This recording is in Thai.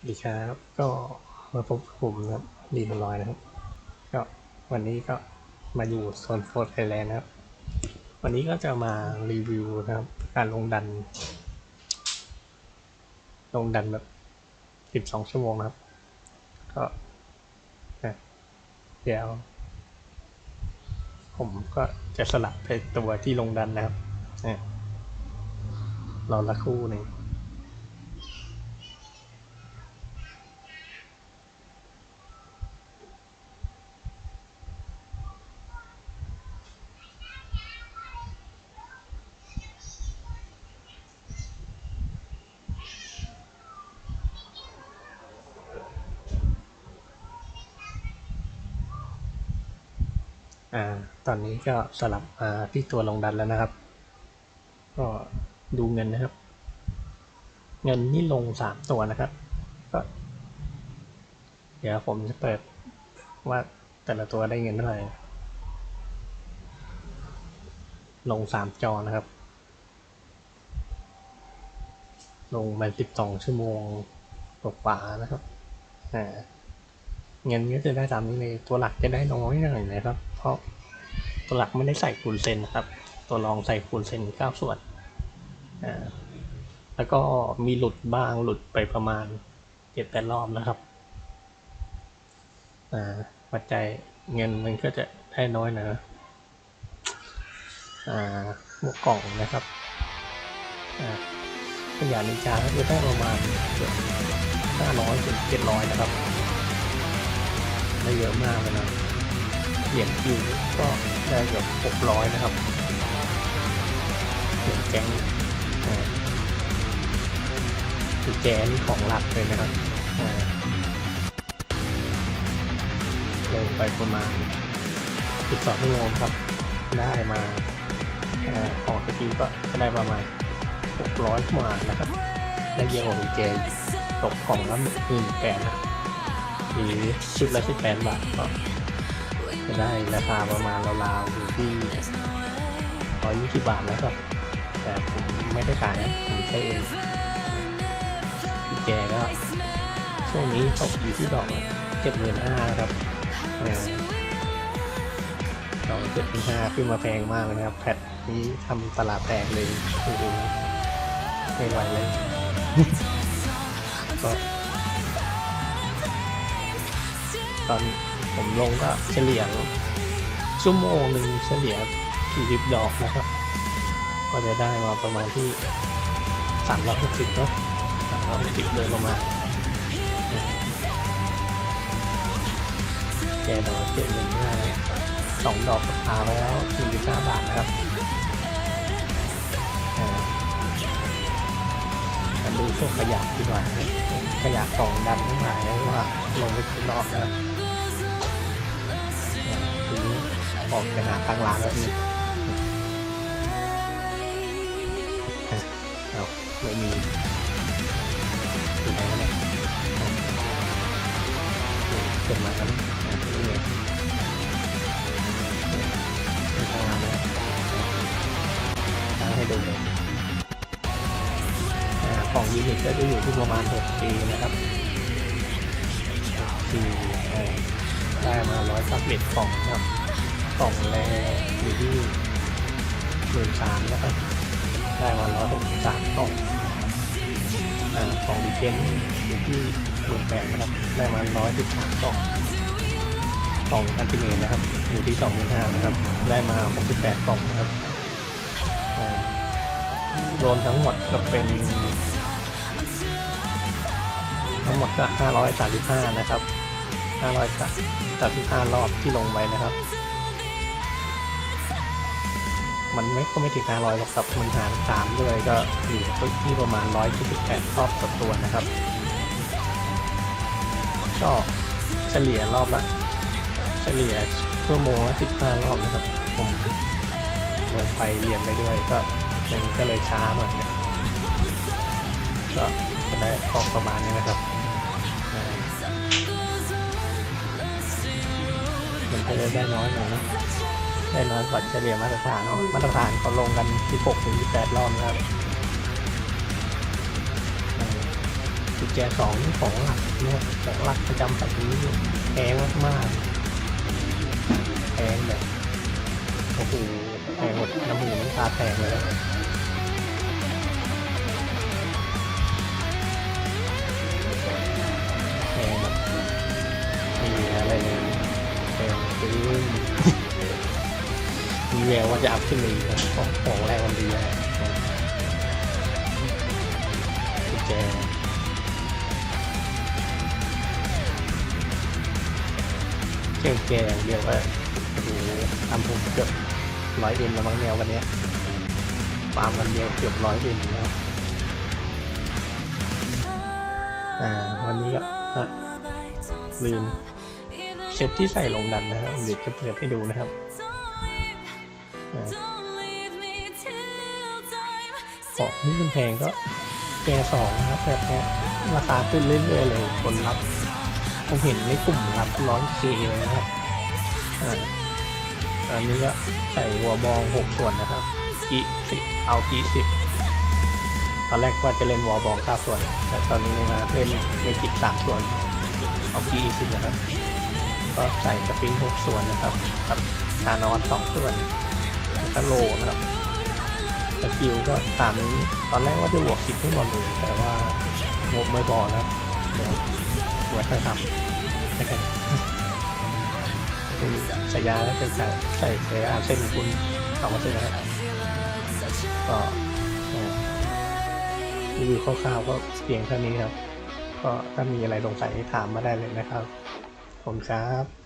สวัสดีครับก็มาพบกับผมนะครับดีนลอยนะครับ ก็วันนี้ก็มาอยู่โซนโฟร์ไทยแลนด์นะครับ วันนี้ก็จะมารีวิวนะครับ การลงดัน ลงดันแบบ 12 ชั่วโมงนะครับ ก็นะเดี๋ยว ผมก็จะสลับไปตัวที่ลงดันนะครับนะรอละครู่หนึ่ง อ่าตอนนี้ก็สลับมาที่ตัวลงดันแล้วนะครับ ก็ดูเงินนะครับ เงินนี่ลงสามตัวนะครับก็เดี๋ยวผมจะเปิดว่าแต่ละตัวได้เงินเท่าไหร่ ลงสามจอนะครับ ลงมาสิบสองชั่วโมงกว่านะครับอ่า เงินก็จะได้ตามนี้เลยตัวหลักจะได้น้อยหน่อยนะครับ เพราะตัวหลักไม่ได้ใส่คูณเซนนะครับ ตัวรองใส่คูณเซนเก้าส่วนอ่าแล้วก็มีหลุดบ้างหลุดไปประมาณเจ็ดแปดรอบนะครับอ่าปัจจัยเงินมันก็จะได้น้อยหนะอ่าหมวกกล่องนะครับอ่าขยะนินจาก็จะได้ประมาณเก้าร้อยถึงเจ็ดร้อยนะครับ ได้เยอะมากเลยนะเหรียญคิวก็ได้เกือบหกร้อยนะครับเหรียญแก๊งอ่าคือแจนี่ของหลักเลยนะครับลงไปประมาณสิบสองชั่วโมงครับ ได้มาอ่าของสกิลก็ได้ประมาณหกร้อยกว่านะครับได้เยอะกว่าคุณเจตกกล่องละหมื่นแปดนะ หรือชุดละสิบแปดบาทก็จะได้ราคาประมาณราวๆอยู่ที่ร้อยยี่สิบบาทแล้วครับ แต่ผมไม่ได้ขายนะผมใช้เองพี่แกก็ช่วงนี้ตกอยู่ที่ดอกเจ็ดหมื่นห้าครับดอกเจ็ดหมื่นห้าขึ้นมาแพงมากเลยครับ แพทนี้ทำตลาดแตกเลยโอ้โหไม่ไหวเลยก็ ตอนผมลงก็เฉลี่ยชั่วโมงหนึ่งเฉลี่ย40ดอกนะครับ ก็จะได้มาประมาณที่360เนาะ360โดยประมาณแกดอกเจ็ดหนึ่งห้าสองดอกก็พาไปแล้ว45บาทนะครับดูพวกขยะดีกว่าขยะกล่องดำทั้งหลายว่าลงไปข้างนอกนะครับ ออกไปหาทางร้านแล้วนี่เอาไม่มีอยู่ไหนกันเนี่ยเกิดมาแล้วนี่ไงทางร้านแล้วทางให้ดูเลยของยูนิตก็จะอยู่ที่ประมาณ6ปีนะครับปีได้มาร้อยสักเบ็ดกล่องครับ กล่องแรอยู่ที่หมื่นสามนะครับ ได้มาร้อยหกสามกล่องกล่องดีเจนอยู่ที่หมื่นแปดนะครับ ได้มาร้อยสิบสามกล่องกล่องอันติเมนนะครับ อยู่ที่สองหมื่นห้านะครับ ได้มาหกสิบแปดกล่องนะครับรวมทั้งหมดก็เป็น ทั้งหมดก็ห้าร้อยสามสิบห้านะครับห้าร้อยสามสิบห้ารอบที่ลงไปนะครับ มันไม่ก็ไม่ถึงห้าร้อยหรอกครับมันหารสามด้วยก็อยู่ที่ประมาณร้อยสิบแปดรอบต่อตัวนะครับ ก็เฉลี่ยรอบละ เฉลี่ยชั่วโมงละสิบห้ารอบนะครับ ผมลงไปเรียนไปด้วยก็มันก็เลยช้าหน่อยนะก็จะได้ออกประมาณนี้นะครับมันก็เลยได้น้อยหน่อยนะ ได้น้อยกว่าเฉลี่ยมาตรฐานเนอะมาตรฐานเขาลงกันที่6ถึง18 รอบนะครับอืมกุญแจสองนี่ของหลักเนี่ยของหลักประจำแบบนี้แพงมากๆแพงแบบโอ้โหแพงหมดน้ำมือน้ำตาแพงเลยนะแพงแบบไม่มีอะไรเลยแพงจริงมี แววว่าจะอัพขึ้นอีกนะของของแรกมันดีแล้วแจเก่งแกอย่างเดียวก็โอ้โหทำผมเกือบร้อยเอ็นแล้วมั้งแนววันนี้ยฟาร์มวันเดียวเกือบร้อยเอ็นแล้วอ่าวันนี้ก็ลืมเซตที่ใส่ลงดันนะครับเดี๋ยวจะเปิดให้ดูนะครับ ของที่มันแพงก็แกสองนะครับแบบนี้ราคาขึ้นเรื่อยๆเลยคนรับผมเห็นในกลุ่มรับร้อยเคเลยนะครับอันนี้ก็ใส่หัวบองหกส่วนนะครับกีสิบเอากีสิบตอนแรกว่าจะเล่นวอลบองเก้าส่วน แต่ตอนนี้มาเล่นเมจิกสามส่วนเอากีสิบนะครับ ก็ใส่สปริงหกส่วนนะครับกับคานอนสองส่วน ก็โลนะครับสกิลก็ตามนี้ ตอนแรกว่าจะบวกสิบให้หมดเลยแต่ว่างบไม่พอนะเดี๋ยวบวกค่อยทำไม่ใช่คือสายยาแล้วเป็นใส่ใส่สายาเส้นคุณสองเส้นนะครับก็รีวิวคร่าวๆก็เพียงเท่านี้ครับ ก็ถ้ามีอะไรสงสัยถามมาได้เลยนะครับขอบคุณครับ